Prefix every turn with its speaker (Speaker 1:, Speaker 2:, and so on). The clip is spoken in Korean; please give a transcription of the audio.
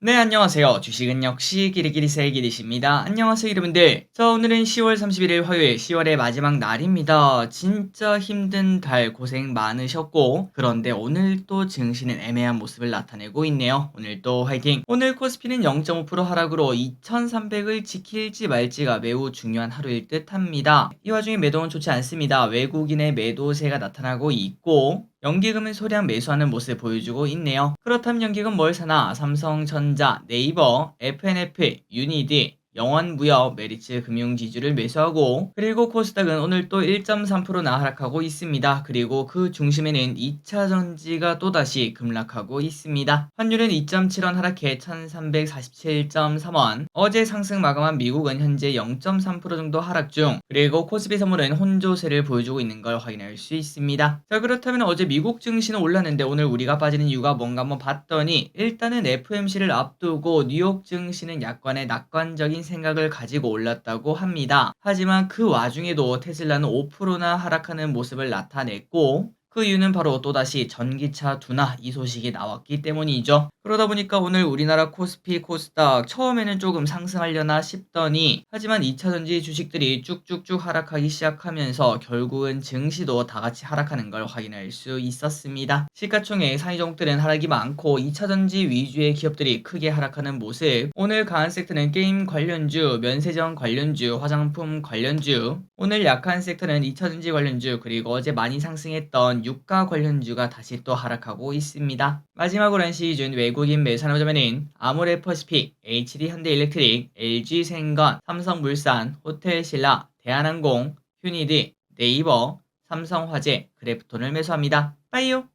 Speaker 1: 네, 안녕하세요. 주식은 역시 기리기리세의 기리십니다. 안녕하세요, 여러분들. 자, 오늘은 10월 31일 화요일 10월의 마지막 날입니다. 진짜 힘든 달 고생 많으셨고, 그런데 오늘 또 증시는 애매한 모습을 나타내고 있네요. 오늘 또 화이팅! 오늘 코스피는 0.5% 하락으로 2300을 지킬지 말지가 매우 중요한 하루일 듯 합니다. 이 와중에 매도는 좋지 않습니다. 외국인의 매도세가 나타나고 있고, 연기금은 소량 매수하는 모습을 보여주고 있네요. 그렇다면 연기금 뭘 사나? 삼성전자, 네이버, FNF, 유니디, 영원무역, 메리츠 금융지주를 매수하고 그리고 코스닥은 오늘 또 1.3%나 하락하고 있습니다. 그리고 그 중심에는 2차전지가 또다시 급락하고 있습니다. 환율은 2.7원 하락해 1347.3원 어제 상승 마감한 미국은 현재 0.3% 정도 하락 중 그리고 코스피 선물은 혼조세를 보여주고 있는 걸 확인할 수 있습니다. 자 그렇다면 어제 미국 증시는 올랐는데 오늘 우리가 빠지는 이유가 뭔가 한번 봤더니 일단은 FMC를 앞두고 뉴욕 증시는 약간의 낙관적인 생각을 가지고 올랐다고 합니다. 하지만 그 와중에도 테슬라는 5%나 하락하는 모습을 나타냈고 그 이유는 바로 또다시 전기차 둔화 이 소식이 나왔기 때문이죠. 그러다 보니까 오늘 우리나라 코스피, 코스닥 처음에는 조금 상승하려나 싶더니 하지만 2차전지 주식들이 쭉쭉쭉 하락하기 시작하면서 결국은 증시도 다 같이 하락하는 걸 확인할 수 있었습니다. 시가총액 상위 종목들은 하락이 많고 2차전지 위주의 기업들이 크게 하락하는 모습 오늘 강한 섹터는 게임 관련주, 면세점 관련주, 화장품 관련주 오늘 약한 섹터는 2차전지 관련주 그리고 어제 많이 상승했던 유가 관련주가 다시 또 하락하고 있습니다. 마지막으로 한시 기준 외국인 매수하자면은 아모레퍼시픽, HD현대일렉트릭, LG생건, 삼성물산, 호텔신라, 대한항공, 휴니드, 네이버, 삼성화재, 그래프톤을 매수합니다. 빠이요!